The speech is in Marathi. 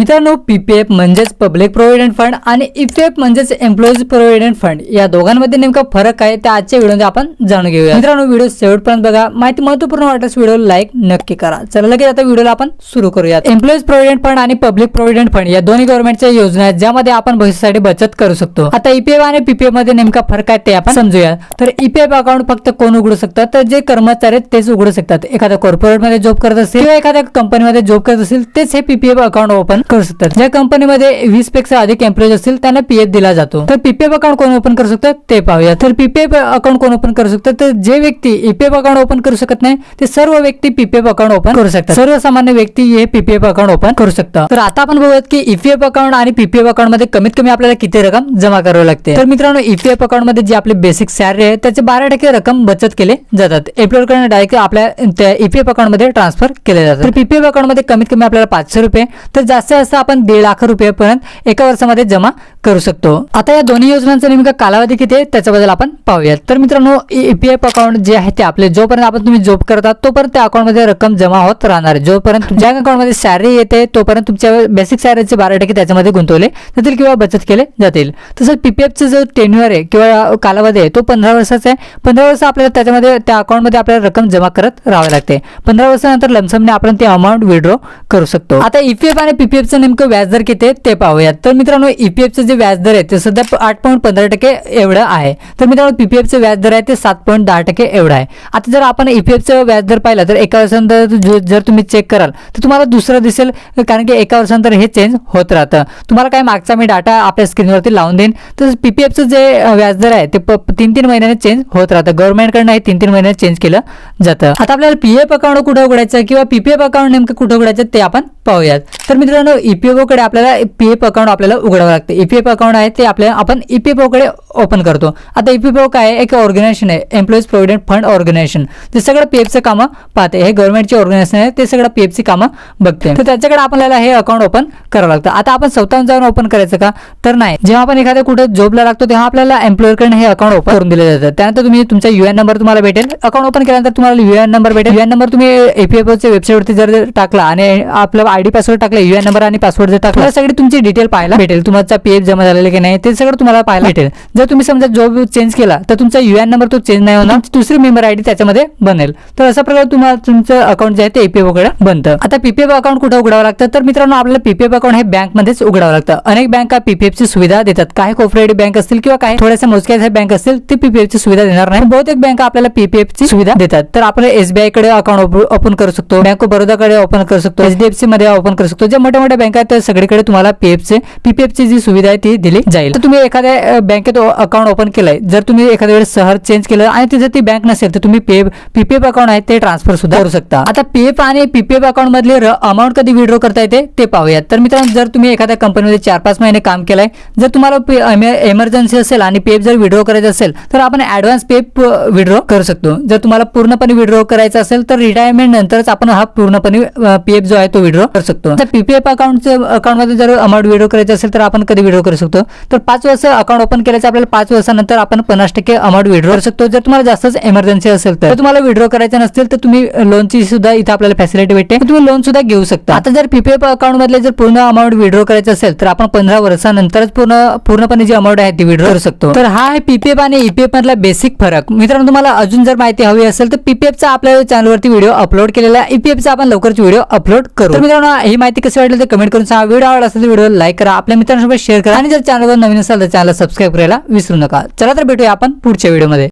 मित्रांनो पीपीएफ म्हणजेच पब्लिक प्रोव्हिडंट फंड आणि इपीएफ म्हणजेच एम्प्लॉईज प्रोव्हिडंट फंड या दोघांमध्ये नेमका फरक काय? ते आजच्या व्हिडिओमध्ये आपण जाणून घेऊया मित्रांनो व्हिडिओ शेवटपर्यंत बघा. माहिती महत्त्वपूर्ण वाटल्यास व्हिडिओ लाईक नक्की करा. चला लगेच आता व्हिडिओला आपण सुरू करूयात. एम्प्लॉईज प्रोव्हिडंट फंड आणि पब्लिक प्रोव्हिडंट फंड या दोन्ही गव्हर्नमेंटच्या योजना आहेत ज्यामध्ये आपण भविष्यासाठी बचत करू शकतो. आता ईपीएफ आणि पीपीएफमध्ये नेमका फरक आहे ते आपण समजूया तर ईपीएफ अकाउंट फक्त कोण उघडू शकतात तर जे कर्मचारी आहेत तेच उघडू शकतात. एखाद्या कॉर्पोरेटमध्ये जॉब करत असेल किंवा एखाद्या कंपनीमध्ये जॉब करत असेल तेच हे पीपीएफ अकाउंट ओपन करू शकतात ज्या कंपनीमध्ये वीसपेक्षा अधिक एम्प्लॉईज असतील त्यांना पीएफ दिला जातो तर पीपीएफ अकाउंट कोण ओपन करू शकतात ते पाहूया तर पीपीएफ अकाउंट कोण ओपन करू शकतात तर जे व्यक्ती ईपीएफ अकाउंट ओपन करू शकत नाही ते सर्व व्यक्ती पीपीएफ अकाउंट ओपन करू शकतात सर्वसामान्य व्यक्ती हे पीपीएफ अकाउंट ओपन करू शकतात तर आता आपण बघूयात की ईपीएफ अकाउंट आणि पीपीएफ अकाउंटमध्ये कमीत कमी आपल्याला किती रक्कम जमा करावी लागते तर मित्रांनो ईपीएफ अकाउंटमध्ये जी आपले बेसिक सॅलरी आहे त्याचे बारा टक्के रक्कम बचत केले जातात एम्प्लॉयर डायरेक्ट आपल्या त्या ईपीएफ अकाउंटमध्ये ट्रान्सफर केले जातात तर पीपीएफ अकाउंटमध्ये कमीत कमी आपल्याला पाचशे रुपये तर जास्त जास्त आपण दीड लाख रुपयापर्यंत एका वर्षामध्ये जमा करू शकतो. आता या दोन्ही योजनांचा नेमका कालावधी किती आहे त्याच्याबद्दल आपण पाहूयात. तर मित्रांनो ईपीएफ अकाउंट जे आहे ते आपले जोपर्यंत आपण तुम्ही जॉब करता तोपर्यंत त्या अकाउंटमध्ये रक्कम जमा होत राहणार आहे. जोपर्यंत ज्या अकाउंटमध्ये सॅलरी येते तोपर्यंत तुमच्या बेसिक सॅलरीचे बारा टक्के त्याच्यामध्ये गुंतवले जातील किंवा बचत केले जातील. तसंच पीपीएफचं जो टेन्युअर आहे किंवा कालावधी आहे तो पंधरा वर्षाचा आहे. पंधरा वर्ष आपल्याला त्याच्यामध्ये त्या अकाउंटमध्ये आपल्याला रक्कम जमा करत राहावी लागते. पंधरा वर्षानंतर लमसमने आपण ते अमाऊंट विड्रॉ करू शकतो. आता ईपीएफ आणि पीपीएफचं नेमकं व्याजदर किती आहे ते पाहूयात. तर मित्रांनो ईपीएफचं जे व्याजदर आहे ते सध्या आठ पॉईंट पंधरा टक्के एवढं आहे. तर मित्रांनो पीपीएफचं व्याजदर आहे ते सात पॉईंट दहा टक्के एवढं आहे. आता जर आपण ईपीएफचं व्याजदर पाहिलं तर एका वर्षानंतर जर तुम्ही चेक कराल तर तुम्हाला दुसरं दिसेल कारण की एका वर्षानंतर हे चेंज होत राहतं. तुम्हाला काय मागचा मी डाटा आपल्या स्क्रीनवरती लावून देईन. तर पीपीएफचं जे व्याजदर आहे ते प- तीन तीन महिन्याने चेंज होत राहतं. गव्हर्नमेंटकडनं हे तीन तीन महिन्याने चेंज केलं जातं. आता आपल्याला पीएफ अकाउंट कुठं उघडायचं किंवा पीपीएफ अकाउंट नेमकं कुठं उघडायचं ते आपण पाहूयात. तर मित्रांनो ईपीएफओ कडे आपल्याला पीएफ अकाउंट आपल्याला उघडावं लागतं. ईपीएफ अकाउंट आहे ते आपल्याला आपण ईपीएफओ कडे ओपन करतो. आता ईपीएफओ काय एक ऑर्गनायझेशन आहे एम्प्लॉईज प्रोव्हिडंट फंड ऑर्गनायझेशन ते सगळं पीएफचं कामं पाहते. हे गव्हर्नमेंटचे ऑर्गनायझेशन आहे ते सगळं पीएफची कामं बघते. तर त्याच्याकडे आपल्याला हे अकाउंट ओपन करावं लागतं. आता आपण स्वतःहून जाऊन ओपन करायचं का? तर नाही. जेव्हा आपण एखाद्या कुठे जॉबला लागतो तेव्हा आपल्याला एम्प्लॉयरकडे हे अकाउंट ओपन करून दिलं जातं. त्यानंतर तुम्ही तुमचा युएन नंबर तुम्हाला भेटेल. अकाउंट ओपन केल्यानंतर तुम्हाला युएन नंबर भेटेल. युएन नंबर तुम्ही एपीएफओच्या वेबसाईटवरती जर टाकला आणि आपला आयडी पासवर्ड टाकला युएन नंबर आणि पासवर्ड जर टाकला सगळी तुमची डिटेल पाहायला भेटेल. तुमचा पीएफ जमा झालेलं की नाही ते सगळं तुम्हाला पाहायला भेटेल. जर तुम्ही समजा जॉब चेंज केला तर तुमचा युएन नंबर तो चेंज नाही होणार. दुसरी मेंबर आयडी त्याच्यामध्ये बनेल. तर अशा प्रकारे तुम्हाला तुमचं अकाउंट जे आहे ते एपीएफकडे बनतं. आता पीपीएफ अकाउंट कुठं उघडावं लागतं? तर मित्रांनो आपल्याला पीपीएफ अकाउंट हे बँकमध्येच उघडावं लागतं. अनेक बँका पीपीएफ ची सुविधा देतात. काही कोऑपरेटिव्ह बँक असतील किंवा काही थोड्याशा मोजक्या बँक असतील ते पीपीएफ ची सुविधा देणार नाही. बहुतेक बँका आपल्याला पीपीएफ ची सुविधा देतात. तर आपण एसबीआयकडे अकाउंट ओपन करू शकतो. बँक ऑफ बरोदा कडे ओपन करू शकतो. एचडीएफसी मध्ये ओपन करू शकतो. ज्या मोठ्या मोठ्या बँका आहेत त्या सगळीकडे तुम्हाला पीएफ चे पीपीएफ ची जी सुविधा आहे ती दिली जाईल. तर तुम्ही एखाद्या बँकेत अकाउंट ओपन केलं आहे जर तुम्ही एखाद्या वेळेस शहर चेंज केलं आणि तिथे ती बँक नसेल तर तुम्ही पे पीपीएफ अकाउंट आहे ते ट्रान्सफर सुद्धा करू शकता. आता पीएफ आणि पीपीएफ अकाउंट मधले अमाऊंट कधी विड्रॉ करता येते ते पाहूयात. तर मित्रांनो जर तुम्ही एखाद्या कंपनीमध्ये चार पाच महिने काम केलंय जर तुम्हाला एमर्जन्सी असेल आणि पेप जर विड्रॉ करायचं असेल तर आपण ऍडव्हान्स पेप विड्रॉ करू शकतो. जर तुम्हाला पूर्णपणे विड्रॉ करायचं असेल तर रिटायरमेंट नंतरच आपण हा पूर्णपणे पीएफ जो आहे तो विड्रॉ करू शकतो. तर पीपीएफ अकाउंटचं अकाउंटमध्ये जर अमाऊंट विड्रॉ करायचं असेल तर आपण कधी विड्रॉ करू शकतो? तर पाच वर्ष अकाउंट ओपन केल्याचं आपल्याला पाच वर्षानंतर आपण पन्नास टक्के अमाऊंट विड्रॉ करू शकतो. जर तुम्हाला जास्तच एमर्जन्सी असेल तर. तुम्हाला विड्रॉ करायचं नसेल तर तुम्ही लोनची सुद्धा इथं आपल्याला फॅसिलिटी भेटते. तुम्ही लोन सुद्धा घेऊ शकता. आता जर पीपीएफ अकाउंट मधले जर पूर्ण अमाऊंट विड्रॉ करायचं असेल तर आपण पंधरा वर्षानंतरच पूर्ण पूर्णपणे जी अमाऊंट आहे ती विड्रॉ करू शकतो. तर हा आहे पीपीएफ आणि ईपीएफ मधला बेसिक फरक. मित्रांनो तुम्हाला अजून जर माहिती हवी असेल तर पीपीएफचा आपल्या चॅनलवरती व्हिडिओ अपलोड केलेला ईपीएफचा आपण लवकरच व्हिडिओ अपलोड करू. तर मित्रांनो ही माहिती कशी वाटली तर कमेंट करून सांगा. व्हिडिओ आवडला असेल तर व्हिडिओ लाईक करा. आपल्या मित्रांसोबत शेअर करा. आणि जर चॅनलवर नवीन असेल तर चॅनल सबस्क्राईब करायला विसरू नका. चला तर भेटूया आपण पुढच्या व्हिडिओमध्ये.